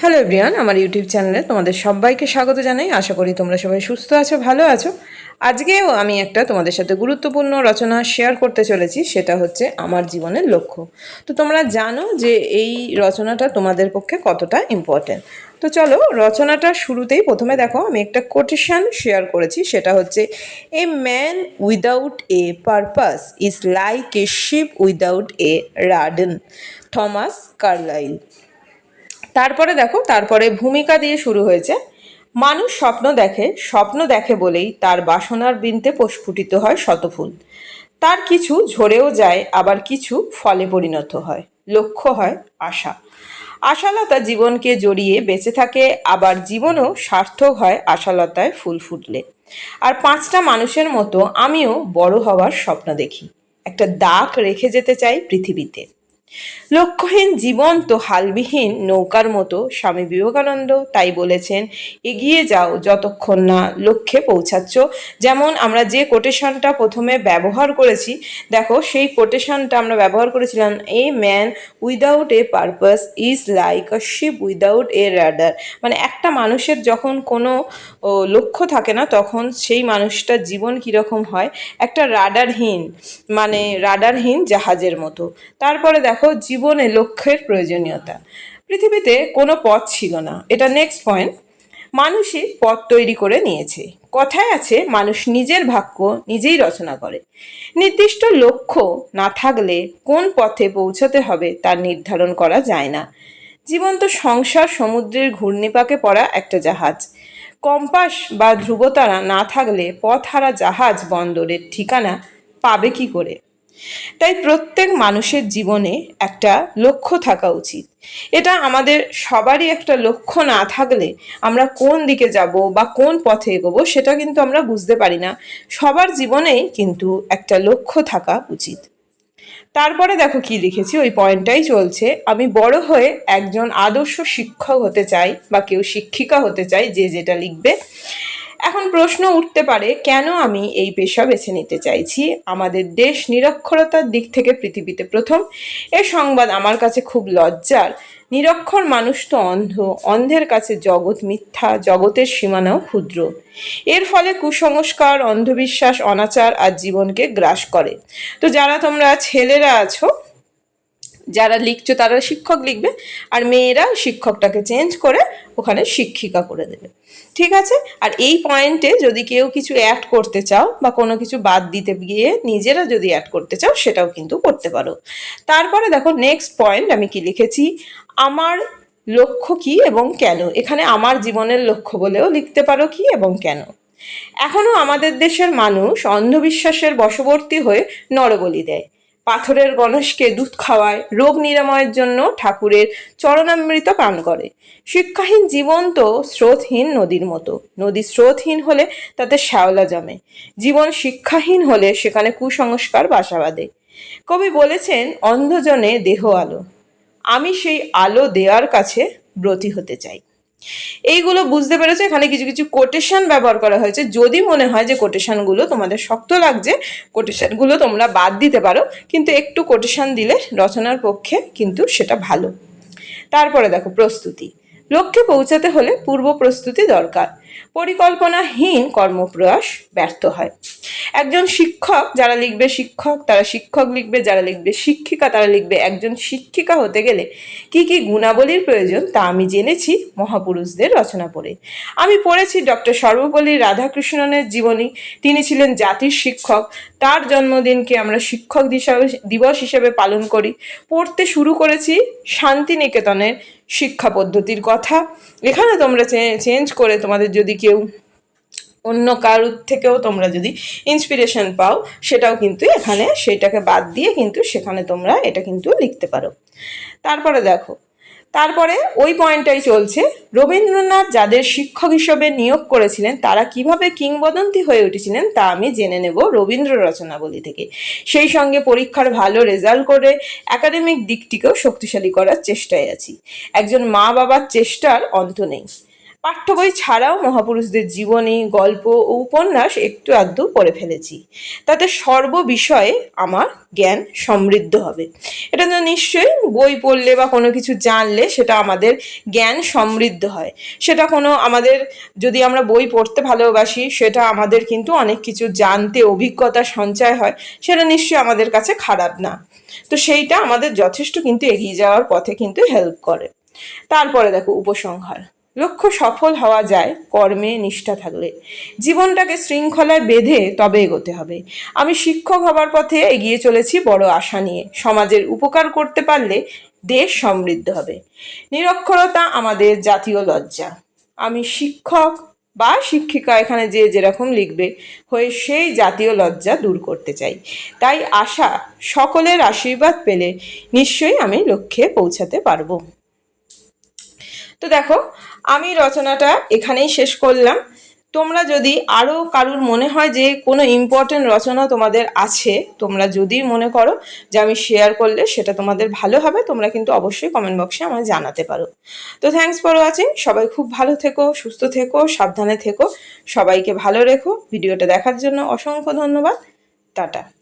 Hello everyone আমার YouTube চ্যানেলে তোমাদের সবাইকে স্বাগত জানাই। আশা করি তোমরা সবাই সুস্থ আছো, ভালো আছো। আজকেও আমি একটা তোমাদের সাথে গুরুত্বপূর্ণ রচনা শেয়ার করতে চলেছি, সেটা হচ্ছে আমার জীবনের লক্ষ্য। তো তোমরা জানো যে এই রচনাটা তোমাদের পক্ষে কতটা ইম্পর্টেন্ট তো চলো রচনাটা শুরুতেই প্রথমে দেখো, আমি একটা কোটেশান শেয়ার করেছি, সেটা হচ্ছে a man without a purpose is like a ship without a rudder Thomas Carlyle তারপরে দেখো, তারপরে ভূমিকা দিয়ে শুরু হয়েছে। মানুষ স্বপ্ন দেখে স্বপ্ন দেখে বলেই তার বাসনার বৃন্তে প্রস্ফুটিত হয় শতফুল। তার কিছু ঝরেও যায়, আবার কিছু ফলে পরিণত হয়। লক্ষ্য হয় আশা। আশালতা জীবনকে জড়িয়ে বেঁচে থাকে, আবার জীবনও সার্থক হয় আশালতায় ফুল ফুটলে। আর পাঁচটা মানুষের মতো আমিও বড় হওয়ার স্বপ্ন দেখি। একটা দাগ রেখে যেতে চাই পৃথিবীতে। লক্ষ্যহীন জীবন তো হালবিহীন নৌকার মতো, স্বামী বিবেকানন্দ তাই বলেছেন, এগিয়ে যাও যতক্ষণ না লক্ষ্যে পৌঁছাচ্ছ। যেমন আমরা যে কোটেশনটা প্রথমে ব্যবহার করেছি, দেখো সেই কোটেশনটা আমরা ব্যবহার করেছিলাম a man without a purpose is like a ship without a rudder মানে একটা মানুষের যখন কোনো ও, লক্ষ্য থাকে না তখন সেই মানুষটার জীবন কীরকম হয়? একটা রাডারহীন মানে রাডারহীন জাহাজের মতো। তারপরে দেখো জীবনে লক্ষ্যের প্রয়োজনীয়তা। পৃথিবীতে কোনো পথ ছিল না। এটা নেক্সট পয়েন্ট মানুষই পথ তৈরি করে নিয়েছে। কথায় আছে মানুষ নিজের ভাগ্য নিজেই রচনা করে। নির্দিষ্ট লক্ষ্য না থাকলে কোন পথে পৌঁছতে হবে তার নির্ধারণ করা যায় না। জীবন তো সংসার সমুদ্রের ঘূর্ণিপাকে পড়া একটা জাহাজ। কম্পাস বা ধ্রুবতারা না থাকলে পথহারা জাহাজ বন্দরের ঠিকানা পাবে কি করে? তাই প্রত্যেক মানুষের জীবনে একটা লক্ষ্য থাকা উচিত। এটা আমাদের সবারই একটা লক্ষ্য না থাকলে আমরা কোন দিকে যাব বা কোন পথে এগোবো সেটা কিন্তু আমরা বুঝতে পারি না। সবার জীবনেই কিন্তু একটা লক্ষ্য থাকা উচিত। তারপরে দেখো কি লিখেছি, ওই পয়েন্টটাই চলছে। আমি বড় হয়ে একজন আদর্শ শিক্ষক হতে চাই বা কেউ শিক্ষিকা হতে চাই যে যেটা লিখবে। এখন প্রশ্ন উঠতে পারে, কেন আমি এই পেশা বেছে নিতে চাইছি? আমাদের দেশ নিরক্ষরতার দিক থেকে পৃথিবীতে প্রথম। এ সংবাদ আমার কাছে খুব লজ্জার। নিরক্ষর মানুষ তো অন্ধ। অন্ধের কাছে জগৎ মিথ্যা, জগতের সীমানাও ক্ষুদ্র। এর ফলে কুসংস্কার, অন্ধবিশ্বাস, অনাচার আর জীবনকে গ্রাস করে। তো যারা তোমরা ছেলেরা আছো যারা লিখছো তারা শিক্ষক লিখবে আর মেয়েরা শিক্ষকটাকে চেঞ্জ করে ওখানে শিক্ষিকা করে দেবে। ঠিক আছে? আর এই পয়েন্টে যদি কেউ কিছু অ্যাড করতে চাও বা কোনো কিছু বাদ দিতে গিয়ে নিজেরা যদি অ্যাড করতে চাও সেটাও কিন্তু করতে পারো। তারপরে দেখো নেক্সট পয়েন্ট আমি কি লিখেছি? আমার লক্ষ্য কি এবং কেন? এখানে আমার জীবনের লক্ষ্য বলেও লিখতে পারো কি এবং কেন? এখনও আমাদের দেশের মানুষ অন্ধবিশ্বাসের বশবর্তী হয়ে নরবলি দেয়। পাথরের গণেশকে দুধ খাওয়ায়, রোগ নিরাময়ের জন্য ঠাকুরের চরণামৃত পান করে। শিক্ষাহীন জীবন তো স্রোতহীন নদীর মতো। নদী স্রোতহীন হলে তাতে শ্যাওলা জমে। জীবন শিক্ষাহীন হলে সেখানে কুসংস্কার বাসা বাঁধে। কবি বলেছেন, অন্ধজনে দেহ আলো। আমি সেই আলো দেওয়ার কাছে ব্রতী হতে চাই। এইগুলো বুঝতে পেরেছ? এখানে কিছু কিছু কোটেশন ব্যবহার করা হয়েছে। যদি মনে হয় যে কোটেশনগুলো তোমাদের শক্ত লাগছে কোটেশনগুলো তোমরা বাদ দিতে পারো, কিন্তু একটু কোটেশন দিলে রচনার পক্ষে কিন্তু সেটা ভালো। তারপরে দেখো, প্রস্তুতি। লক্ষ্যে পৌঁছাতে হলে পূর্ব প্রস্তুতি দরকার। পরিকল্পনাহীন কর্মপ্রয়াস ব্যর্থ হয়। একজন শিক্ষক যারা লিখবে শিক্ষক, তারা শিক্ষক লিখবে, যারা লিখবে শিক্ষিকা, তারা লিখবে একজন শিক্ষিকা হতে গেলে কি কি গুণাবলীর প্রয়োজন তা আমি জেনেছি মহাপুরুষদের রচনা পড়ে। আমি পড়েছি ডক্টর সর্বপল্লী রাধাকৃষ্ণনের জীবনী। তিনি ছিলেন জাতির শিক্ষক। তার জন্মদিনকে আমরা শিক্ষক দিবস হিসেবে পালন করি। পড়তে শুরু করেছি শান্তিনিকেতনের শিক্ষা পদ্ধতির কথা। এখানে তোমরা চেঞ্জ করে তোমাদের যদি কেউ অন্য কারুর থেকেও তোমরা যদি ইন্সপিরেশন পাও, সেটাও কিন্তু এখানে সেটাকে বাদ দিয়ে কিন্তু সেখানে তোমরা এটা কিন্তু লিখতে পারো। তারপরে দেখো, তারপরে ওই পয়েন্টটাই চলছে, রবীন্দ্রনাথ যাদের শিক্ষক হিসেবে নিয়োগ করেছিলেন, তারা কীভাবে কিংবদন্তি হয়ে উঠেছিলেন, তা আমি জেনে নেব রবীন্দ্র রচনাবলী থেকে। সেই সঙ্গে পরীক্ষার ভালো রেজাল্ট করে একাডেমিক দিকটিকেও শক্তিশালী করার চেষ্টায় আছি। একজন মা বাবার চেষ্টার অন্ত নেই। পাঠ্য বই ছাড়াও মহাপুরুষদের জীবনী, গল্প ও উপন্যাস একটু আধটু পড়ে ফেলেছি। তাতে সর্ব বিষয়ে আমার জ্ঞান সমৃদ্ধ হবে। এটা তো নিশ্চয়ই বই পড়লে বা কোনো কিছু জানলে সেটা আমাদের জ্ঞান সমৃদ্ধ হয়। সেটা কোনো আমাদের, যদি আমরা বই পড়তে ভালোবাসি, সেটা আমাদের কিন্তু অনেক কিছু জানতে অভিজ্ঞতা সঞ্চয় হয়, সেটা নিশ্চয়ই আমাদের কাছে খারাপ না। তো সেইটা আমাদের যথেষ্ট কিন্তু এগিয়ে যাওয়ার পথে কিন্তু হেল্প করে। তারপরে দেখো উপসংহার। লক্ষ্য সফল হওয়া যায় কর্মে নিষ্ঠা থাকলে। জীবনটাকে শৃঙ্খলায় বেঁধে তবে এগোতে হবে। আমি শিক্ষক হবার পথে এগিয়ে চলেছি বড় আশা নিয়ে। সমাজের উপকার করতে পারলে দেশ সমৃদ্ধ হবে। নিরক্ষরতা আমাদের জাতীয় লজ্জা। আমি শিক্ষক বা শিক্ষিকা এখানে যে যেরকম লিখবে হয়ে সেই জাতীয় লজ্জা দূর করতে চাই। তাই আশা সকলের আশীর্বাদ পেলে নিশ্চয়ই আমি লক্ষ্যে পৌঁছাতে পারব। তো দেখো আমি রচনাটা এখানেই শেষ করলাম। তোমরা যদি আরও কারুর মনে হয় যে কোনো ইম্পর্টেন্ট রচনা তোমাদের আছে, তোমরা যদি মনে করো যে আমি শেয়ার করলে সেটা তোমাদের ভালো হবে, তোমরা কিন্তু অবশ্যই কমেন্ট বক্সে আমায় জানাতে পারো। তো থ্যাংকস ফর ওয়াচিং সবাই খুব ভালো থেকো, সুস্থ থেকো, সাবধানে থেকো, সবাইকে ভালো রেখো। ভিডিওটা দেখার জন্য অসংখ্য ধন্যবাদ। টাটা।